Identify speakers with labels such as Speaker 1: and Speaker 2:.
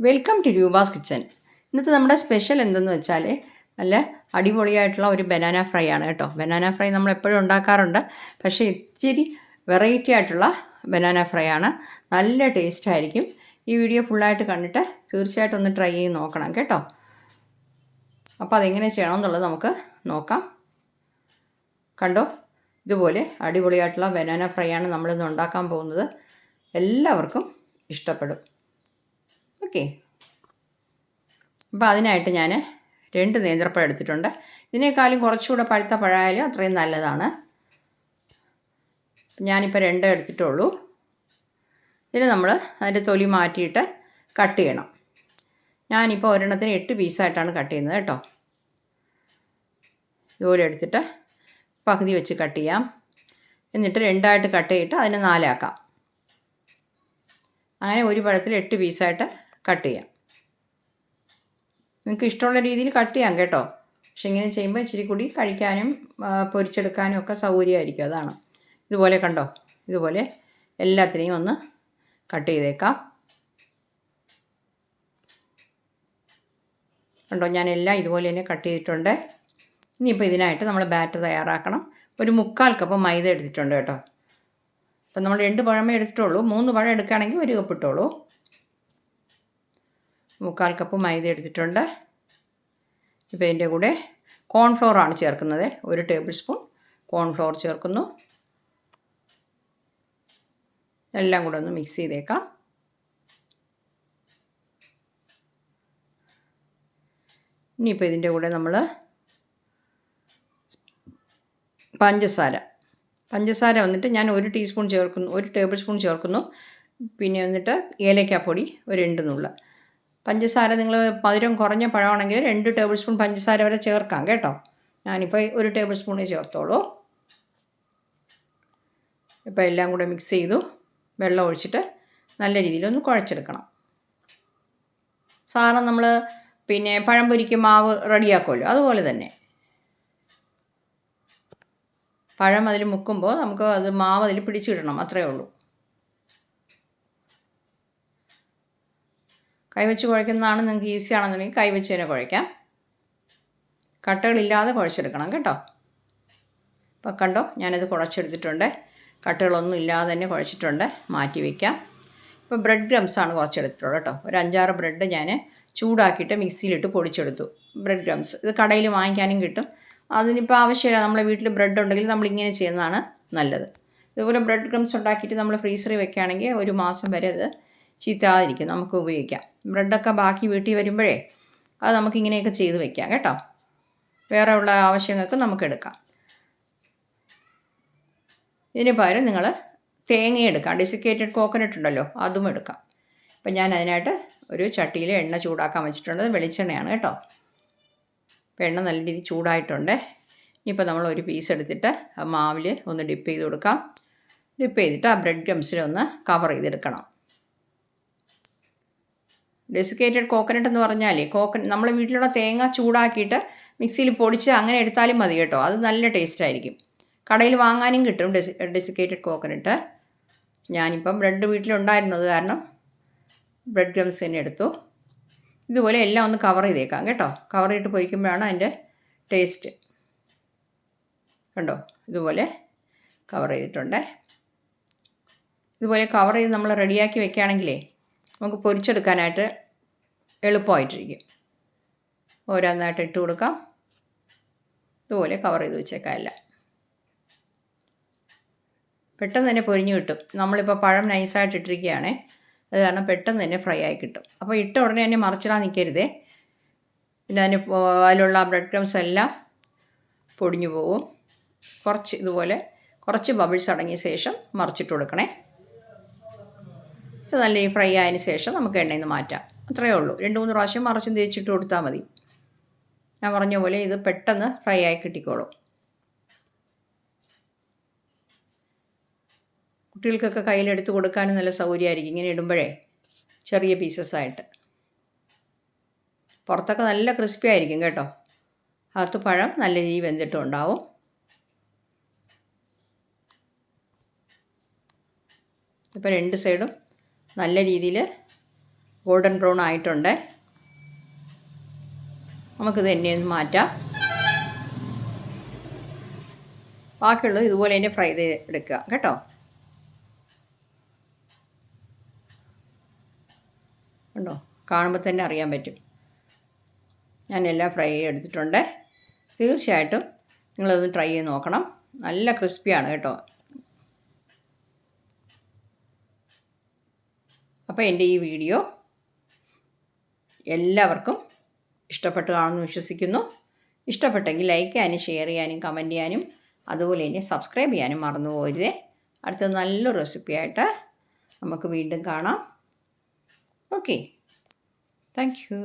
Speaker 1: Welcome to Roopa's kitchen ഇന്നത്തെ നമ്മുടെ special എന്തെന്ന് വെച്ചാൽ നല്ല അടിപൊളിയായിട്ടുള്ള ഒരു ബനാന ഫ്രൈ ആണ് കേട്ടോ. ബനാന ഫ്രൈ നമ്മൾ എപ്പോഴും ഉണ്ടാക്കാറുണ്ട്. പക്ഷേ ഇത്തിരി വെറൈറ്റി ആയിട്ടുള്ള ബനാന ഫ്രൈ ആണ്. നല്ല ടേസ്റ്റ് ആയിരിക്കും. ഈ വീഡിയോ ഫുള്ളായിട്ട് കണ്ടിട്ട് തീർച്ചയായിട്ടും ഒന്ന് ട്രൈ ചെയ്ത് നോക്കണം കേട്ടോ. അപ്പോൾ അതെങ്ങനെ ചെയ്യണം എന്നുള്ളത് നമുക്ക് നോക്കാം. കണ്ടോ? ഇതുപോലെ അടിപൊളിയായിട്ടുള്ള ബനാന ഫ്രൈ ആണ് നമ്മളിന്ന് ഉണ്ടാക്കാൻ പോകുന്നത്. എല്ലാവർക്കും ഇഷ്ടപ്പെടും. ഓക്കെ. അപ്പോൾ അതിനായിട്ട് ഞാൻ രണ്ട് നേന്ത്രപ്പഴം എടുത്തിട്ടുണ്ട്. ഇതിനേക്കാളും കുറച്ചുകൂടെ പഴുത്ത പഴമായാലും അത്രയും നല്ലതാണ്. ഞാനിപ്പോൾ രണ്ട് എടുത്തിട്ടുള്ളൂ. ഇതിന് നമ്മൾ അതിന്റെ തൊലി മാറ്റിയിട്ട് കട്ട് ചെയ്യണം. ഞാനിപ്പോൾ ഒരെണ്ണത്തിന് എട്ട് പീസായിട്ടാണ് കട്ട് ചെയ്യുന്നത് കേട്ടോ. ഇതുപോലെ എടുത്തിട്ട് പകുതി വെച്ച് കട്ട് ചെയ്യാം. എന്നിട്ട് രണ്ടായിട്ട് കട്ട് ചെയ്തിട്ട് അതിനെ നാലാക്കാം. അങ്ങനെ ഒരു പഴത്തിൽ എട്ട് പീസായിട്ട് കട്ട് ചെയ്യാം. നിങ്ങൾക്ക് ഇഷ്ടമുള്ള രീതിയിൽ കട്ട് ചെയ്യാം കേട്ടോ. പക്ഷെ ഇങ്ങനെ ചെയ്യുമ്പോൾ ഇച്ചിരി കൂടി കഴിക്കാനും പൊരിച്ചെടുക്കാനും ഒക്കെ സൗകര്യമായിരിക്കും. അതാണ്. ഇതുപോലെ കണ്ടോ? ഇതുപോലെ എല്ലാത്തിനെയും ഒന്ന് കട്ട് ചെയ്തേക്കാം. കണ്ടോ? ഞാൻ എല്ലാം ഇതുപോലെ തന്നെ കട്ട് ചെയ്തിട്ടുണ്ട്. ഇനിയിപ്പോൾ ഇതിനായിട്ട് നമ്മൾ ബാറ്റർ തയ്യാറാക്കണം. ഒരു മുക്കാൽ കപ്പ് മൈദ എടുത്തിട്ടുണ്ട് കേട്ടോ. അപ്പം നമ്മൾ രണ്ട് പഴമേ എടുത്തിട്ടുള്ളൂ. മൂന്ന് പഴം എടുക്കുകയാണെങ്കിൽ ഒരു കപ്പ് ഇട്ടോളൂ. മുക്കാൽ കപ്പ് മൈദ എടുത്തിട്ടുണ്ട്. ഇപ്പോൾ ഇതിന്റെ കൂടെ കോൺഫ്ലോർ ആണ് ചേർക്കുന്നത്. ഒരു ടേബിൾ സ്പൂൺ കോൺഫ്ലോർ ചേർക്കുന്നു. എല്ലാം കൂടെ ഒന്ന് മിക്സ് ചെയ്തേക്കാം. ഇനിയിപ്പോൾ ഇതിന്റെ കൂടെ നമ്മൾ പഞ്ചസാര. പഞ്ചസാര വന്നിട്ട് ഞാൻ ഒരു ടീസ്പൂൺ ചേർക്കുന്നു ഒരു ടേബിൾ സ്പൂൺ ചേർക്കുന്നു. പിന്നെ വന്നിട്ട് ഏലക്കാപ്പൊടി ഒരു രണ്ട് പഞ്ചസാര നിങ്ങൾ മധുരം കുറഞ്ഞ പഴമാണെങ്കിൽ രണ്ട് ടേബിൾ സ്പൂൺ പഞ്ചസാര വരെ ചേർക്കാം കേട്ടോ. ഞാനിപ്പോൾ ഒരു ടേബിൾ സ്പൂണേ ചേർത്തോളൂ. ഇപ്പോൾ എല്ലാം കൂടെ മിക്സ് ചെയ്തു. വെള്ളം ഒഴിച്ചിട്ട് നല്ല രീതിയിലൊന്ന് കുഴച്ചെടുക്കണം. സാധാരണ നമ്മൾ പിന്നെ പഴം പൊരിക്കും മാവ് റെഡിയാക്കുമല്ലോ അതുപോലെ തന്നെ. പഴം അതിൽ മുക്കുമ്പോൾ നമുക്ക് അത് മാവ് അതിൽ പിടിച്ചിടണം അത്രയേ ഉള്ളൂ. കൈവച്ച് കുഴയ്ക്കുന്നതാണ് നിങ്ങൾക്ക് ഈസി ആണെന്നുണ്ടെങ്കിൽ കൈവച്ച് തന്നെ കുഴയ്ക്കാം. കട്ടകളില്ലാതെ കുഴച്ചെടുക്കണം കേട്ടോ. ഇപ്പം കണ്ടോ ഞാനത് കുഴച്ചെടുത്തിട്ടുണ്ട്. കട്ടകളൊന്നും ഇല്ലാതെ തന്നെ കുഴച്ചിട്ടുണ്ട്. മാറ്റി വയ്ക്കാം ഇപ്പോൾ ബ്രെഡ് ഗ്രംസാണ് കുറച്ചെടുത്തിട്ടുള്ളത് കേട്ടോ. ഒരു അഞ്ചാറ് ബ്രെഡ് ഞാൻ ചൂടാക്കിയിട്ട് മിക്സിയിലിട്ട് പൊടിച്ചെടുത്തു. Bread crumbs. ഇത് കടയിൽ വാങ്ങിക്കാനും കിട്ടും. അതിനിപ്പോൾ ആവശ്യമില്ല. നമ്മളെ വീട്ടിൽ ബ്രെഡ് ഉണ്ടെങ്കിൽ നമ്മളിങ്ങനെ ചെയ്യുന്നതാണ് നല്ലത്. ഇതുപോലെ ബ്രെഡ് ക്രംസ് ഉണ്ടാക്കിയിട്ട് നമ്മൾ ഫ്രീസറിൽ വെക്കുകയാണെങ്കിൽ ഒരു മാസം വരെ അത് ചീത്താതിരിക്കും. നമുക്ക് ഉപയോഗിക്കാം. ബ്രെഡൊക്കെ ബാക്കി വീട്ടിൽ വരുമ്പോഴേ അത് നമുക്കിങ്ങനെയൊക്കെ ചെയ്ത് വെക്കാം കേട്ടോ. വേറെ ഉള്ള ആവശ്യങ്ങൾക്ക് നമുക്ക് എടുക്കാം. ഇതിന് പകരം നിങ്ങൾ തേങ്ങ എടുക്കാം. ഡെസിക്കേറ്റഡ് കോക്കനട്ട് ഉണ്ടല്ലോ അതും എടുക്കാം. അപ്പം ഞാൻ അതിനായിട്ട് ഒരു ചട്ടിയിൽ എണ്ണ ചൂടാക്കാൻ വെച്ചിട്ടുണ്ട്. വെളിച്ചെണ്ണയാണ് കേട്ടോ. അപ്പോൾ എണ്ണ നല്ല രീതിയിൽ ചൂടായിട്ടുണ്ട്. ഇനിയിപ്പോൾ നമ്മൾ ഒരു പീസ് എടുത്തിട്ട് മാവിൽ ഒന്ന് ഡിപ്പ് ചെയ്ത് കൊടുക്കാം. ഡിപ്പ് ചെയ്തിട്ട് ആ ബ്രെഡ് ക്രംസിലൊന്ന് കവർ ചെയ്തെടുക്കണം. ഡെസിക്കേറ്റഡ് കോക്കനട്ട് എന്ന് പറഞ്ഞാൽ കോക്കൻ നമ്മളെ വീട്ടിലുള്ള തേങ്ങ ചൂടാക്കിയിട്ട് മിക്സിയിൽ പൊടിച്ച് അങ്ങനെ എടുത്താലും മതി കേട്ടോ. അത് നല്ല ടേസ്റ്റ് ആയിരിക്കും. കടയിൽ വാങ്ങാനും കിട്ടും ഡെസി ഡെസിക്കേറ്റഡ് കോക്കനട്ട് ഞാനിപ്പം ബ്രെഡ് വീട്ടിലുണ്ടായിരുന്നത് കാരണം ബ്രെഡ് ക്രംസ് തന്നെ എടുത്തു. ഇതുപോലെ എല്ലാം ഒന്ന് കവർ ചെയ്തേക്കാം കേട്ടോ. കവർ ചെയ്തിട്ട് പൊരിക്കുമ്പോഴാണ് അതിന്റെ ടേസ്റ്റ് കണ്ടോ? ഇതുപോലെ കവർ ചെയ്തിട്ടുണ്ട്. ഇതുപോലെ കവർ ചെയ്ത് നമ്മൾ റെഡിയാക്കി വെക്കുകയാണെങ്കിലേ നമുക്ക് പൊരിച്ചെടുക്കാനായിട്ട് എളുപ്പമായിട്ടിരിക്കും. ഓരോന്നായിട്ട് ഇട്ട് കൊടുക്കാം. ഇതുപോലെ കവർ ചെയ്ത് വെച്ചേക്കാം എല്ലാം പെട്ടെന്ന് തന്നെ പൊരിഞ്ഞു കിട്ടും. നമ്മളിപ്പോൾ പഴം നൈസായിട്ട് ഇട്ടിരിക്കുകയാണേ. അത് കാരണം പെട്ടെന്ന് തന്നെ ഫ്രൈ ആയി കിട്ടും. അപ്പോൾ ഇട്ട ഉടനെ തന്നെ മറിച്ചിടാൻ നിൽക്കരുതേ. പിന്നെ അതിന് അതിലുള്ള ബ്രെഡ് ക്രംസ് എല്ലാം പൊടിഞ്ഞു പോകും കുറച്ച് ഇതുപോലെ കുറച്ച് ബബിൾസ് അടങ്ങിയ ശേഷം മറിച്ചിട്ട് കൊടുക്കണേ. ഇത് നല്ല ഫ്രൈ ആയതിന് ശേഷം നമുക്ക് എണ്ണയിൽ നിന്ന് മാറ്റാം. അത്രയേ ഉള്ളൂ. രണ്ട് മൂന്ന് പ്രാവശ്യം മറിച്ചും തേച്ചിട്ട് കൊടുത്താൽ മതി. ഞാൻ പറഞ്ഞ പോലെ ഇത് പെട്ടെന്ന് ഫ്രൈ ആയി കിട്ടിക്കോളും. കുട്ടികൾക്കൊക്കെ കയ്യിലെടുത്ത് കൊടുക്കാനും നല്ല സൗകര്യമായിരിക്കും. ഇങ്ങനെ ഇടുമ്പോഴേ ചെറിയ പീസസ് ആയിട്ട്. പുറത്തൊക്കെ നല്ല ക്രിസ്പി ആയിരിക്കും കേട്ടോ. അകത്ത് പഴം നല്ല രീതിയിൽ വെന്തിട്ടും ഉണ്ടാവും. ഇപ്പം രണ്ട് സൈഡും നല്ല രീതിയിൽ ഗോൾഡൻ ബ്രൗൺ ആയിട്ടുണ്ട്. നമുക്കിത് ഒന്ന് മാറ്റാം. ബാക്കിയുള്ളത് ഇതുപോലെ തന്നെ ഫ്രൈ ചെയ്ത് എടുക്കുക കേട്ടോ? ഉണ്ടോ കാണുമ്പോൾ തന്നെ അറിയാൻ പറ്റും. ഞാൻ എല്ലാം ഫ്രൈ എടുത്തിട്ടുണ്ട്. തീർച്ചയായിട്ടും നിങ്ങളതൊന്ന് ട്രൈ ചെയ്ത് നോക്കണം. നല്ല ക്രിസ്പിയാണ് കേട്ടോ? അപ്പോൾ എന്റെ ഈ വീഡിയോ എല്ലാവർക്കും ഇഷ്ടപ്പെട്ടു കാണുമെന്ന് വിശ്വസിക്കുന്നു. ഇഷ്ടപ്പെട്ടെങ്കിൽ ലൈക്ക് ചെയ്യാനും ഷെയർ ചെയ്യാനും കമന്റ് ചെയ്യാനും അതുപോലെ തന്നെ സബ്സ്ക്രൈബ് ചെയ്യാനും മറന്നു പോരുതേ അടുത്ത നല്ലൊരു റെസിപ്പിയായിട്ട് നമുക്ക് വീണ്ടും കാണാം. Okay thank you